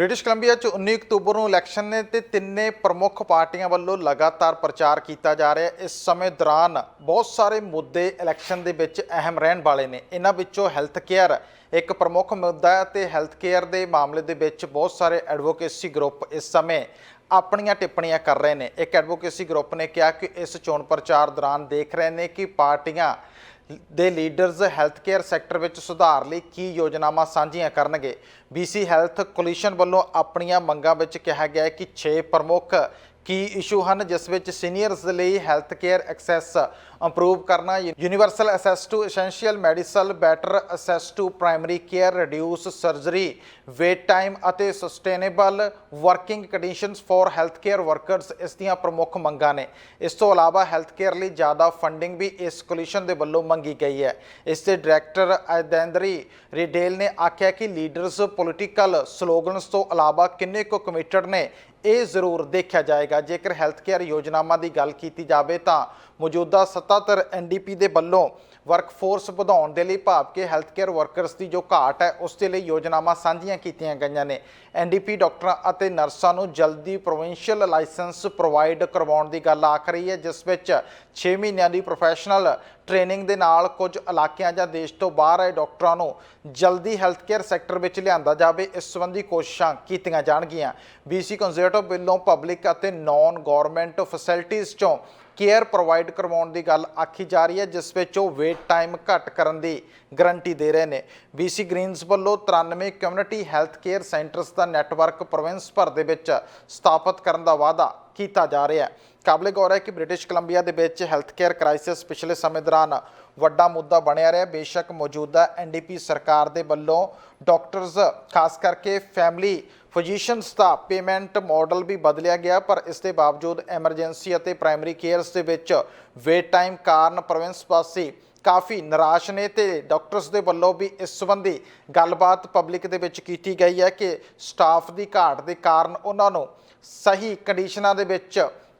British Columbia 'ਚ 19 October ਨੂੰ election ਨੇ ਤੇ ਤਿੰਨੇ ਪ੍ਰਮੁੱਖ ਪਾਰਟੀਆਂ ਵੱਲੋਂ ਲਗਾਤਾਰ ਪ੍ਰਚਾਰ ਕੀਤਾ ਜਾ ਰਿਹਾ। ਹੈ ਇਸ ਸਮੇਂ ਦੌਰਾਨ ਬਹੁਤ ਸਾਰੇ ਮੁੱਦੇ ਇਲੈਕਸ਼ਨ ਦੇ ਵਿੱਚ ਅਹਿਮ ਰਹਿਣ ਵਾਲੇ ਨੇ। ਇਹਨਾਂ ਵਿੱਚੋਂ ਹੈਲਥ ਕੇਅਰ ਇੱਕ ਪ੍ਰਮੁੱਖ ਮੁੱਦਾ ਹੈ ਤੇ ਹੈਲਥ ਕੇਅਰ ਦੇ ਮਾਮਲੇ ਦੇ ਵਿੱਚ ਬਹੁਤ ਸਾਰੇ ਐਡਵੋਕੇਸੀ ਗਰੁੱਪ ਇਸ ਸਮੇਂ ਆਪਣੀਆਂ ਟਿੱਪਣੀਆਂ ਕਰ ਰਹੇ ਨੇ। ਇੱਕ ਐਡਵੋਕੇਸੀ ਗਰੁੱਪ ਨੇ ਕਿਹਾ ਕਿ ਇਸ ਚੋਣ ਪ੍ਰਚਾਰ ਦੌਰਾਨ ਦੇਖ ਰਹੇ ਨੇ ਕਿ ਪਾਰਟੀਆਂ ਦੇ ਲੀਡਰਸ ਹੈਲਥ ਕੇਅਰ ਸੈਕਟਰ ਵਿੱਚ ਸੁਧਾਰ ਲਈ ਕੀ ਯੋਜਨਾਵਾਂ ਸਾਂਝੀਆਂ ਕਰਨਗੇ? BC ਹੈਲਥ ਕੋਲੀਸ਼ਨ ਵੱਲੋਂ ਆਪਣੀਆਂ ਮੰਗਾਂ ਵਿੱਚ ਕਿਹਾ ਗਿਆ ਹੈ ਕਿ 6 ਪ੍ਰਮੁੱਖ ਕੀ ਇਸ਼ੂ ਹਨ, ਜਿਸ ਵਿੱਚ ਸੀਨੀਅਰਸ ਦੇ ਲਈ ਹੈਲਥ ਕੇਅਰ ਐਕਸੈਸ ਇੰਪਰੂਵ ਕਰਨਾ universal access to essential medicine better access to primary care reduce surgery wait time ਅਤੇ sustainable working conditions for health care workers ਇਸ ਦੀਆਂ ਪ੍ਰਮੁੱਖ ਮੰਗਾਂ ਨੇ। ਇਸ ਤੋਂ ਇਲਾਵਾ ਹੈਲਥ ਕੇਅਰ ਲਈ ਜ਼ਿਆਦਾ ਫੰਡਿੰਗ ਵੀ ਇਸ ਕੋਲੀਸ਼ਨ ਦੇ ਵੱਲੋਂ ਮੰਗੀ ਗਈ ਹੈ। ਇਸ ਦੇ ਡਾਇਰੈਕਟਰ ਅਦੈਂਦਰੀ ਰਿਡੇਲ ਨੇ ਆਖਿਆ ਕਿ ਲੀਡਰਸ ਪੋਲੀਟੀਕਲ ਸਲੋਗਨਸ ਤੋਂ ਇਲਾਵਾ ਕਿੰਨੇ ਕੁ ਕਮਿਟਡ ਨੇ ਇਹ ਜ਼ਰੂਰ ਦੇਖਿਆ ਜਾਏਗਾ। ਜੇਕਰ ਹੈਲਥ ਕੇਅਰ ਯੋਜਨਾਵਾਂ ਦੀ ਗੱਲ ਕੀਤੀ ਜਾਵੇ ਤਾਂ ਮੌਜੂਦਾ 77 ਐਨਡੀਪੀ ਦੇ ਵੱਲੋਂ ਵਰਕਫੋਰਸ ਵਧਾਉਣ ਦੇ ਲਈ ਭਾਵ ਕਿ ਹੈਲਥ ਕੇਅਰ ਵਰਕਰਸ ਦੀ ਜੋ ਘਾਟ ਹੈ, ਉਸ ਦੇ ਲਈ ਯੋਜਨਾਵਾਂ ਸਾਂਝੀਆਂ ਕੀਤੀਆਂ ਗਈਆਂ ਨੇ। ਐਨਡੀਪੀ ਡਾਕਟਰਾਂ ਅਤੇ ਨਰਸਾਂ ਨੂੰ ਜਲਦੀ ਪ੍ਰੋਵਿੰਸ਼ੀਅਲ ਲਾਇਸੈਂਸ ਪ੍ਰੋਵਾਈਡ ਕਰਵਾਉਣ ਦੀ ਗੱਲ ਆਖ ਰਹੀ ਹੈ, ਜਿਸ ਵਿੱਚ 6 ਮਹੀਨਿਆਂ ਦੀ ਪ੍ਰੋਫੈਸ਼ਨਲ ਟ੍ਰੇਨਿੰਗ ਦੇ ਨਾਲ ਕੁਝ ਇਲਾਕਿਆਂ ਜਾਂ ਦੇਸ਼ ਤੋਂ ਬਾਹਰ ਆਏ ਡਾਕਟਰਾਂ ਨੂੰ ਜਲਦੀ ਹੈਲਥ ਕੇਅਰ ਸੈਕਟਰ ਵਿੱਚ ਲਿਆਂਦਾ ਜਾਵੇ, ਇਸ ਸੰਬੰਧੀ ਕੋਸ਼ਿਸ਼ਾਂ ਕੀਤੀਆਂ ਜਾਣਗੀਆਂ। BC ਕੰਜ਼ਰਵੇਟਿਵ ਵੱਲੋਂ ਪਬਲਿਕ ਅਤੇ ਨਾਨ ਗਵਰਨਮੈਂਟ ਫੈਸਿਲਿਟੀਜ਼ ਚੋਂ ਕੇਅਰ ਪ੍ਰੋਵਾਈਡ ਕਰਵਾਉਣ ਦੀ ਗੱਲ ਆਖੀ ਜਾ ਰਹੀ ਹੈ, ਜਿਸ ਵਿੱਚ ਉਹ ਵੇਟ ਟਾਈਮ ਘੱਟ ਕਰਨ ਦੀ ਗਰੰਟੀ ਦੇ ਰਹੇ ਨੇ। BC ਗ੍ਰੀਨਸ ਵੱਲੋਂ 93 ਕਮਿਊਨਿਟੀ ਹੈਲਥ ਕੇਅਰ ਸੈਂਟਰਸ ਦਾ ਨੈਟਵਰਕ ਪ੍ਰੋਵਿੰਸ ਭਰ ਦੇ ਵਿੱਚ ਸਥਾਪਿਤ ਕਰਨ ਦਾ ਵਾਅਦਾ ਕੀਤਾ ਜਾ ਰਿਹਾ ਹੈ। ਕਾਬਲੇ ਗੌਰ ਹੈ ਕਿ ਬ੍ਰਿਟਿਸ਼ ਕੋਲੰਬੀਆ ਦੇ ਵਿੱਚ ਹੈਲਥ ਕੇਅਰ ਕ੍ਰਾਈਸਿਸ ਪਿਛਲੇ ਸਮੇਂ ਦੌਰਾਨ ਵੱਡਾ ਮੁੱਦਾ ਬਣਿਆ ਰਿਹਾ। ਬੇਸ਼ੱਕ ਮੌਜੂਦਾ ਐਨਡੀਪੀ ਸਰਕਾਰ ਦੇ ਵੱਲੋਂ ਡਾਕਟਰਸ ਖਾਸ ਕਰਕੇ ਫੈਮਿਲੀ ਫਿਜ਼ੀਸ਼ੀਅਨਸ ਦਾ ਪੇਮੈਂਟ ਮਾਡਲ ਵੀ ਬਦਲਿਆ ਗਿਆ, ਪਰ ਇਸ ਦੇ ਬਾਵਜੂਦ ਐਮਰਜੈਂਸੀ ਅਤੇ ਪ੍ਰਾਇਮਰੀ ਕੇਅਰਸ ਦੇ ਵਿੱਚ ਵੇਟ ਟਾਈਮ ਕਾਰਨ ਪ੍ਰੋਵਿੰਸ ਵਾਸੀ ਕਾਫੀ ਨਿਰਾਸ਼ ਨੇ ਤੇ ਡਾਕਟਰਸ ਦੇ ਵੱਲੋਂ ਵੀ ਇਸ ਸੰਬੰਧੀ ਗੱਲਬਾਤ ਪਬਲਿਕ ਦੇ ਵਿੱਚ ਕੀਤੀ ਗਈ ਹੈ ਕਿ ਸਟਾਫ ਦੀ ਘਾਟ ਦੇ ਕਾਰਨ ਉਹਨਾਂ ਨੂੰ ਸਹੀ ਕੰਡੀਸ਼ਨਾਂ ਦੇ ਵਿੱਚ